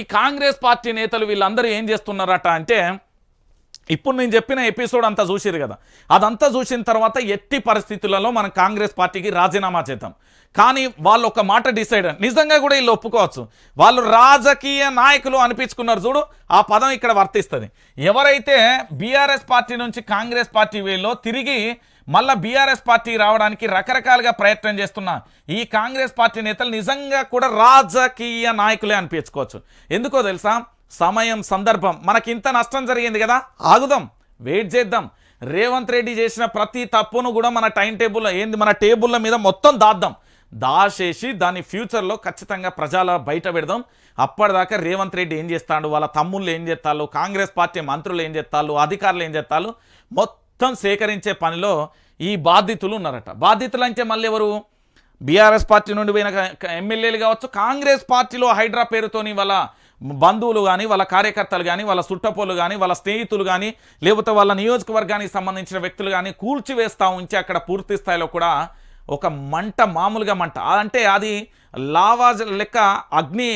ఈ కాంగ్రెస్ పార్టీ నేతలు వీళ్ళందరూ ఏం చేస్తున్నారట అంటే ఇప్పుడు నేను చెప్పిన ఎపిసోడ్ అంతా చూసిరు కదా. అదంతా చూసిన తర్వాత ఎట్టి పరిస్థితులలో మనం కాంగ్రెస్ పార్టీకి రాజీనామా చేద్దాం. కానీ వాళ్ళు ఒక మాట డిసైడ్ నిజంగా కూడా వీళ్ళు ఒప్పుకోవచ్చు. వాళ్ళు రాజకీయ నాయకులు అనిపించుకున్నారు చూడు ఆ పదం ఇక్కడ వర్తిస్తుంది. ఎవరైతే బీఆర్ఎస్ పార్టీ నుంచి కాంగ్రెస్ పార్టీ వీళ్ళో తిరిగి మళ్ళీ బీఆర్ఎస్ పార్టీ రావడానికి రకరకాలుగా ప్రయత్నం చేస్తున్న ఈ కాంగ్రెస్ పార్టీ నేతలు నిజంగా కూడా రాజకీయ నాయకులే అనిపించుకోవచ్చు. ఎందుకో తెలుసా? సమయం సందర్భం. మనకి ఇంత నష్టం జరిగింది కదా? ఆగుదాం. వెయిట్ చేద్దాం. రేవంత్ రెడ్డి చేసిన ప్రతి తప్పును కూడా మన టైం టేబుల్లో ఏంది? మన టేబుల్ల మీద మొత్తం దాద్దాం. దాచేసి దాని ఫ్యూచర్లో ఖచ్చితంగా ప్రజల బయట పెడదాం. అప్పటిదాకా రేవంత్ రెడ్డి ఏం చేస్తాడు? వాళ్ళ తమ్ముళ్ళు ఏం చేస్తాళ్ళు? కాంగ్రెస్ పార్టీ మంత్రులు ఏం చేస్తాళ్ళు? అధికారులు ఏం చేస్తాళ్ళు? మొత్తం సేకరించే పనిలో ఈ బాధితులు ఉన్నారట. బాధితులు అంటే మళ్ళీ ఎవరు? బీఆర్ఎస్ పార్టీ నుండి పోయిన ఎమ్మెల్యేలు కావచ్చు. కాంగ్రెస్ పార్టీలో హైడ్రా పేరుతోని వాళ్ళ బంధువులు కానీ వాళ్ళ కార్యకర్తలు కానీ వాళ్ళ సుట్టపోలు కానీ వాళ్ళ స్నేహితులు కానీ లేకపోతే వాళ్ళ నియోజకవర్గానికి సంబంధించిన వ్యక్తులు కానీ కూల్చివేస్తూ ఉంచి అక్కడ పూర్తి స్థాయిలో కూడా ఒక మంట మామూలుగా మంట. అంటే అది లావా లెక్క అగ్ని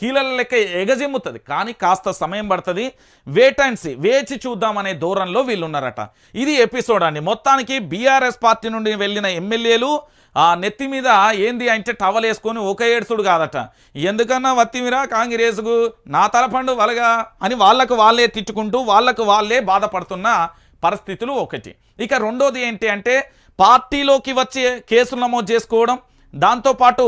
కీలల లెక్క ఎగజిమ్ముతుంది. కానీ కాస్త సమయం పడుతుంది. వేట్ అండ్ సీ వేచి చూద్దామనే దూరంలో వీళ్ళు ఉన్నారట ఇది ఎపిసోడ్ అండి. మొత్తానికి బీఆర్ఎస్ పార్టీ నుండి వెళ్ళిన ఎమ్మెల్యేలు ఆ నెత్తి మీద ఏంది అంటే టవల్ వేసుకొని ఒక ఏడుసుడు కాదట. ఎందుకన్నా వత్తిమిరా కాంగ్రెస్కు నా తలపండు వలగా అని వాళ్ళకు వాళ్ళే తిట్టుకుంటూ వాళ్ళకు వాళ్ళే బాధపడుతున్న పరిస్థితులు ఒకటి. ఇక రెండోది ఏంటి అంటే పార్టీలోకి వచ్చి కేసులు నమోదు చేసుకోవడం దాంతోపాటు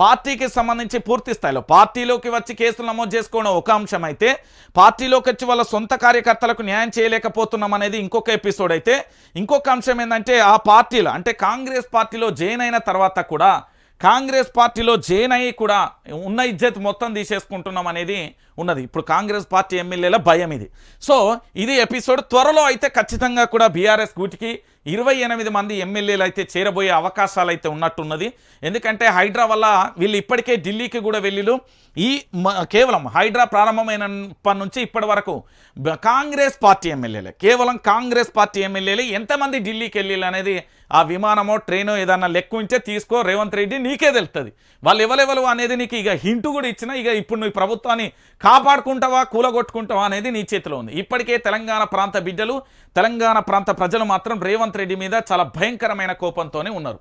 పార్టీకి సంబంధించి పూర్తి స్థాయిలో పార్టీలోకి వచ్చి కేసులు నమోదు చేసుకోవడం ఒక అంశం అయితే పార్టీలోకి వచ్చి వాళ్ళ సొంత కార్యకర్తలకు న్యాయం చేయలేకపోతున్నాం అనేది ఇంకొక ఎపిసోడ్ అయితే ఇంకొక అంశం ఏంటంటే ఆ పార్టీలో అంటే కాంగ్రెస్ పార్టీలో జాయిన్ అయిన తర్వాత కూడా కాంగ్రెస్ పార్టీలో జాయిన్ అయ్యి కూడా ఉన్న ఇజ్జత్ మొత్తం తీసేసుకుంటున్నాం అనేది ఉన్నది. ఇప్పుడు కాంగ్రెస్ పార్టీ ఎమ్మెల్యేల భయం ఇది. సో ఇది ఎపిసోడ్ త్వరలో అయితే ఖచ్చితంగా కూడా బీఆర్ఎస్ గూటికి ఇరవై ఎనిమిది మంది ఎమ్మెల్యేలు అయితే చేరబోయే అవకాశాలు అయితే ఉన్నట్టున్నది. ఎందుకంటే హైడ్రా వల్ల వీళ్ళు ఇప్పటికే ఢిల్లీకి కూడా వెళ్ళిలు ఈ మ- కేవలం హైడ్రా ప్రారంభమైనప్పటి నుంచి ఇప్పటి వరకు కాంగ్రెస్ పార్టీ ఎమ్మెల్యేలే. కేవలం కాంగ్రెస్ పార్టీ ఎమ్మెల్యేలు ఎంతమంది ఢిల్లీకి వెళ్ళిలు అనేది ఆ విమానమో ట్రైనో ఏదన్నా లెక్క ఉంటే తీసుకో రేవంత్ రెడ్డి నీకే తెలుస్తుంది వాళ్ళు ఎవరెవరు అనేది నీకు ఇక హింటు కూడా ఇచ్చిన ఇక ఇప్పుడు నువ్వు ప్రభుత్వాన్ని కాపాడుకుంటావా కూలగొట్టుకుంటావా అనేది నీ చేతిలో ఉంది. ఇప్పటికే తెలంగాణ ప్రాంత బిడ్డలు తెలంగాణ ప్రాంత ప్రజలు మాత్రం రేవంత్ రేవంత్ రెడ్డి మీద చాలా భయంకరమైన కోపంతోనే ఉన్నారు.